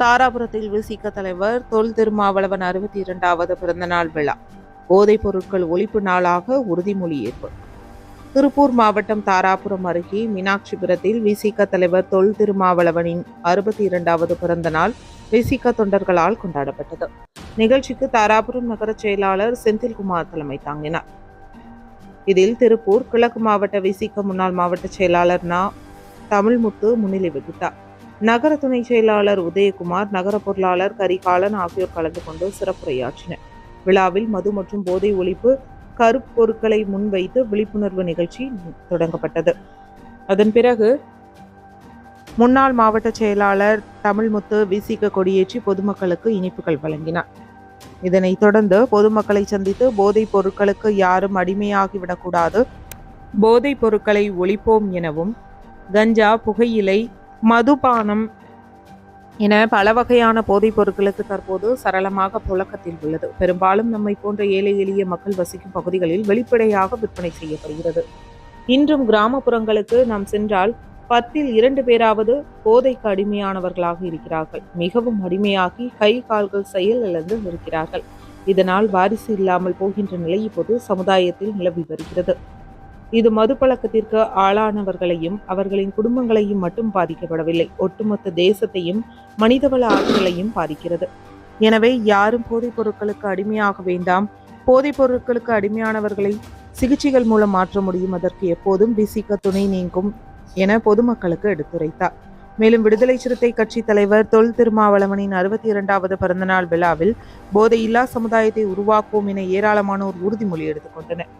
தாராபுரத்தில் விசிக தலைவர் தொல் திருமாவளவன் அறுபத்தி இரண்டாவது பிறந்தநாள் விழா. போதைப் பொருட்கள் ஒழிப்பு நாளாக உறுதிமொழி ஏற்பு. திருப்பூர் மாவட்டம் தாராபுரம் அருகே மீனாட்சிபுரத்தில் விசிக தலைவர் தொல் திருமாவளவனின் அறுபத்தி இரண்டாவது பிறந்த நாள் விசிக தொண்டர்களால் கொண்டாடப்பட்டது. நிகழ்ச்சிக்கு தாராபுரம் நகர செயலாளர் செந்தில்குமார் தலைமை தாங்கினார். இதில் திருப்பூர் கிழக்கு மாவட்ட விசிக முன்னாள் மாவட்ட செயலாளர் நா. தமிழ்முத்து முன்னிலை வகித்தார். நகர துணை செயலாளர் உதயகுமார் நகர பொருளாளர் கரிகாலன் ஆகியோர் கலந்து கொண்டு சிறப்புரையாற்றினர். விழாவில் மது மற்றும் போதை ஒழிப்பு கருப்பொருட்களை முன்வைத்து விழிப்புணர்வு நிகழ்ச்சி தொடங்கப்பட்டது. அதன் பிறகு முன்னாள் மாவட்ட செயலாளர் தமிழ்முத்து விசிக கொடியேற்றி பொதுமக்களுக்கு இனிப்புகள் வழங்கினார். இதனைத் தொடர்ந்து பொதுமக்களை சந்தித்து போதைப் பொருட்களுக்கு யாரும் அடிமையாகிவிடக்கூடாது போதைப் பொருட்களை ஒழிப்போம் எனவும் கஞ்சா புகையிலை மதுபானம் என பல வகையான போதைப் பொருட்களுக்கு தற்போது சரளமாக புழக்கத்தில் உள்ளது. பெரும்பாலும் நம்மை போன்ற ஏழை எளிய மக்கள் வசிக்கும் பகுதிகளில் வெளிப்படையாக விற்பனை செய்யப்படுகிறது. இன்றும் கிராமப்புறங்களுக்கு நாம் சென்றால் பத்தில் இரண்டு பேராவது போதைக்கு அடிமையானவர்களாக இருக்கிறார்கள். மிகவும் அடிமையாகி கை கால்கள் செயல் இழந்து இருக்கிறார்கள் இதனால் வாரிசு இல்லாமல் போகின்ற நிலை இப்போது சமுதாயத்தில் நிலவி வருகிறது. இது மதுப்பழக்கத்திற்கு ஆளானவர்களையும் அவர்களின் குடும்பங்களையும் மட்டும் பாதிக்கப்படவில்லை. ஒட்டுமொத்த தேசத்தையும் மனிதவள ஆற்றலையும் பாதிக்கிறது. எனவே யாரும் போதைப் பொருட்களுக்கு அடிமையாக வேண்டாம். போதைப் பொருட்களுக்கு அடிமையானவர்களை சிகிச்சைகள் மூலம் மாற்ற முடியும். அதற்கு எப்போதும் விசிக்க துணை நீங்கும் என பொதுமக்களுக்கு எடுத்துரைத்தார். மேலும் விடுதலை சிறுத்தை கட்சி தலைவர் தொல் திருமாவளவனின் அறுபத்தி இரண்டாவது பிறந்தநாள் விழாவில் போதையில்லா சமுதாயத்தை உருவாக்குவோம் என ஏராளமானோர் உறுதிமொழி எடுத்துக்கொண்டனர்